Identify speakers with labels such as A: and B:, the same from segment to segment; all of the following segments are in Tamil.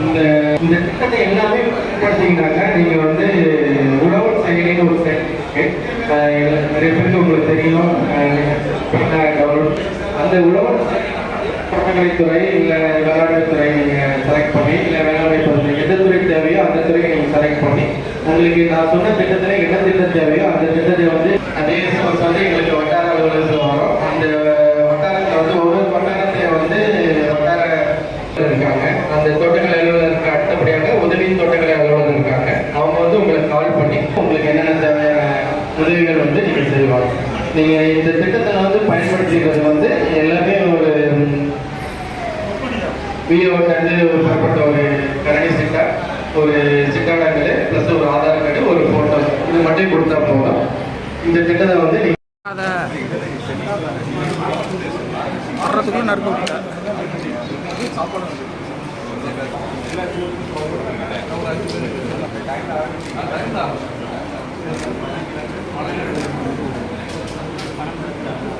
A: இந்த இந்த எல்லாமே பார்த்தீங்கன்னாக்கா நீங்கள் வந்து உழவர் செயலின்னு ஒரு நிறைய பேருக்கு உங்களுக்கு தெரியும் அந்த உழவர் பட்டங்களைத்துறை இல்லை வேளாண்மைத்துறை நீங்கள் செலக்ட் பண்ணி இல்லை வேளாண்மை துறை தேவையோ அந்த துறையை நீங்கள் செலக்ட் பண்ணி உங்களுக்கு நான் சொன்ன திட்டத்தில் என்ன திட்டம் தேவையோ அந்த திட்டத்தை வந்து அதே வந்து கால் பண்ணி உங்களுக்கு என்னென்ன தேவையான உதவிகள் வந்து நீங்கள் செய்வாங்க. நீங்கள் இந்த திட்டத்தை வந்து பயன்படுத்திக்கிறது வந்து எல்லாமே ஒரு விஓட்டேருந்து ஒரு பெறப்பட்ட ஒரு கரணி சிட்டா ஒரு சிட்டாடங்கள் ப்ளஸ் ஒரு ஆதார் கார்டு ஒரு ஃபோட்டோ இது மட்டும் கொடுத்தா போதும். இந்த திட்டத்தை வந்து
B: நீங்கள் வர்றதுக்குள்ள நறுக்க பணம்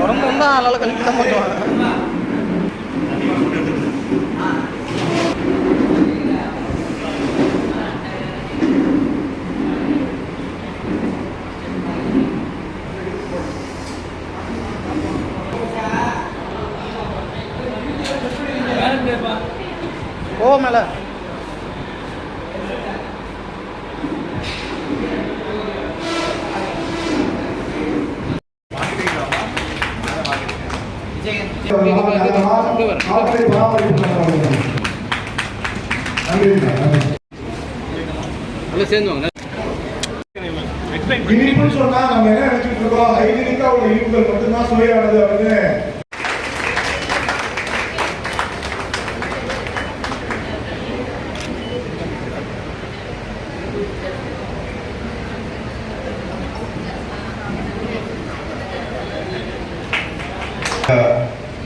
B: உடம்பு வந்து அதனால் கழிக்க தான் பண்ணுவாங்க ஓ மேலே.
C: இனிப்புன்னு சொன்னா நம்ம என்ன நினைச்சிட்டு இருக்கோம்? ஹைஜீனிக்கா உள்ள இனிப்புகள் மட்டும்தான் சுவையானது அப்படின்னு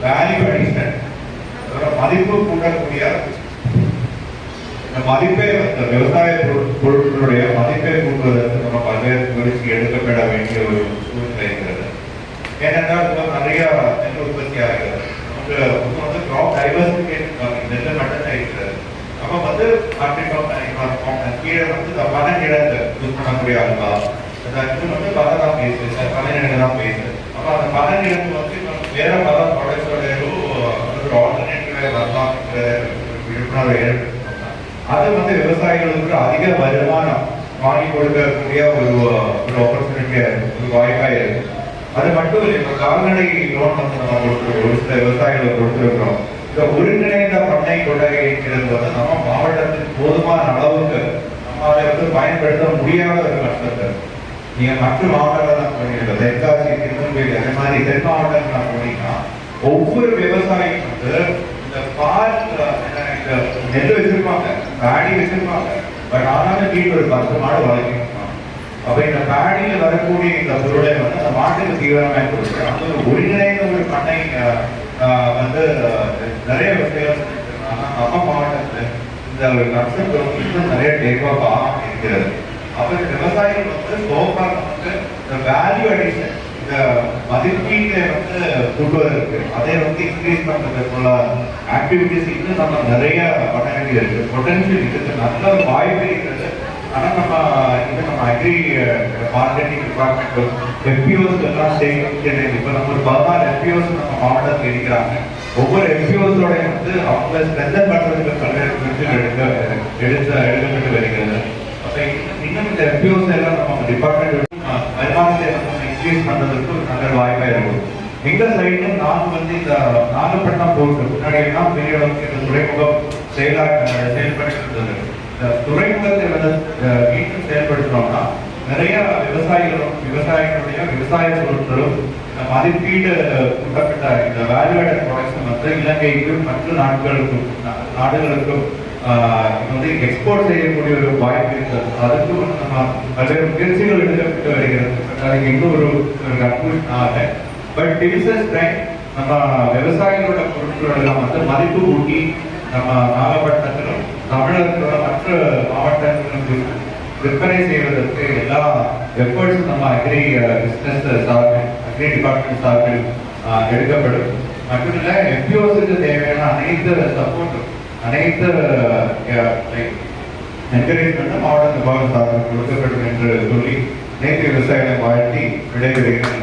D: வேல்யூ அடிஷன் மதிப்பு கூட்டக்கூடிய இந்த மதிப்பை இந்த விவசாய பொருட்களுடைய மதிப்பை கூட்டுவதற்கு நம்ம பல்வேறு முயற்சி எடுக்கப்பட வேண்டிய ஒரு சூழ்நிலை இருக்கிறது. ஏனென்றால் இப்போ நிறைய நெல் உற்பத்தி ஆகிறது. நமக்கு இப்போ வந்து கிராப் டைவர்சிஃபிகேஷன் நெல் மட்டும்தான் இருக்கிறது. நம்ம வந்து ஆர்டிகல் கீழே வந்து இந்த பனங்கிழங்கு யூஸ் பண்ணக்கூடிய அல்வா இது வந்து பல பதம் பேசு பனங்கிழங்கு தான் பேசு அப்போ அந்த பனங்கிழங்கு வந்து வேற பல ப்ராடக்ட்ஸோட ஒரு ஆல்டர்னேட் ஆல்டர்னேட்டிவ் வரலாம் விழிப்புணர்வு அது வந்து விவசாயிகளுக்கு அதிக வருமானம் வாங்கி கொடுக்கக்கூடிய ஒரு ஒரு ஆப்பர்ச்சுனிட்டியா இருக்கு. ஒரு வாய்ப்பா இருக்கு. அது மட்டும் இல்லை இப்போ கால்நடை லோன் வந்து நம்ம கொடுத்துருக்கோம் ஒரு சில விவசாயிகளுக்கு கொடுத்துருக்கிறோம். இந்த ஒருங்கிணைந்த பண்ணை கொள்கைங்கிறது வந்து நம்ம மாவட்டத்தின் போதுமான அளவுக்கு நம்ம அதை வந்து பயன்படுத்த முடியாத ஒரு கஷ்டத்தை. நீங்க மற்ற மாவட்டங்கள் போனீங்க தென்காசி திருநெல்வேலி அதே மாதிரி தென் மாவட்டங்கள் போனீங்கன்னா ஒவ்வொரு விவசாயியும் வந்து இந்த பால் அஹ், என்ன, இந்த நெல் பேடி வச்சிருப்பாங்க. பட் ஆனாலும் வீட்டு ஒரு பத்து மாடு வளர்க்கணும். அப்ப இந்த பேடியில வரக்கூடிய இந்த பொருளை வந்து அந்த மாட்டுக்கு தீவிரமாக கொடுக்குறோம் அந்த ஒருங்கிணைந்த ஒரு பண்ணை வந்து நிறைய விவசாயம் செஞ்சிருக்காங்க. நம்ம மாவட்டத்தில் இந்த ஒரு கன்செப்ட் வந்து நிறைய டேக்அப் ஆகாம இருக்கிறது அப்ப இந்த விவசாயிகள் வந்து சோஃபா வந்து இந்த வேல்யூ அடிஷன் இந்த மதிப்பீட்டை வந்து கொண்டு வரதுக்கு அதை வந்து இன்க்ரீஸ் பண்றதுக்குள்ள ஆக்டிவிட்டிஸ் இன்னும் நம்ம நிறைய பண்ண வேண்டியது இருக்கு பொட்டன்ஷியல் இருக்கிறது நல்ல ஒரு வாய்ப்பு இருக்கிறது. ஆனா நம்ம இது நம்ம அக்ரி மார்க்கெட்டிங் டிபார்ட்மெண்ட் எஃபிஓஸ் எல்லாம் சேர்ந்து இப்போ நம்ம ஒரு பதினாறு எஃபிஓஸ் நம்ம மாவட்டத்தில் இருக்கிறாங்க. ஒவ்வொரு எஃபிஓஸோட வந்து அவங்க ஸ்ட்ரென்தன் பண்ணுறதுக்கு பல்வேறு முயற்சிகள் எடுக்க எடுத்து எடுக்கப்பட்டு வருகிறது. அப்போ இன்னும் இந்த எஃபிஓஸ் எல்லாம் நம்ம டிபார்ட்மெண்ட் இன்க்ரீஸ் பண்றதுக்கு ஒரு நல்ல வாய்ப்பா இருக்கும் எங்க சைடு நான் வந்து இந்த நாகப்பட்டினம் போருக்கு முன்னாடியெல்லாம் பெரிய அளவுக்கு இந்த துறைமுகம் செயலா செயல்பட்டு இருந்தது இந்த துறைமுகத்தை வந்து மீண்டும் செயல்படுத்தினோம்னா நிறைய விவசாயிகளும் விவசாயிகளுடைய விவசாய பொருட்களும் இந்த மதிப்பீடு கூட்டப்பட்ட இந்த வேல்யூவேட் ப்ராடக்ட்ஸ் வந்து இலங்கைக்கும் மற்ற நாடுகளுக்கும் நாடுகளுக்கும் வந்து எக்ஸ்போர்ட் செய்யக்கூடிய ஒரு வாய்ப்பு இருக்கிறது. அதுக்கும் நம்ம பல்வேறு முயற்சிகள் எடுக்கப்பட்டு வருகிறது. அதுக்கு இன்னும் ஒரு கன்க்ளூஷன் ஆகல. பட் டிவிசஸ் டைம் நம்ம விவசாயிகளோட பொருட்கள் எல்லாம் வந்து மதிப்பு கூட்டி நம்ம நாகப்பட்டினத்திலும் தமிழகத்தோட மற்ற மாவட்டங்களிலும் விற்பனை செய்வதற்கு எல்லா எஃபர்ட்ஸும் நம்ம அக்ரி பிஸ்னஸ் uh, சார்பில் அக்ரி டிபார்ட்மெண்ட் சார்பில் ஆஹ், எடுக்கப்படும். இல்லை எஃபிஓஸுக்கு தேவையான அனைத்து சப்போர்ட்டும் அனைத்து என்கரேஜ்மெண்ட்டும் மாவட்ட நிர்வாகம் சார்பில் கொடுக்கப்படும் என்று சொல்லி நேற்று விவசாயிகளை வாழ்த்தி விடைபெறுகிறேன்.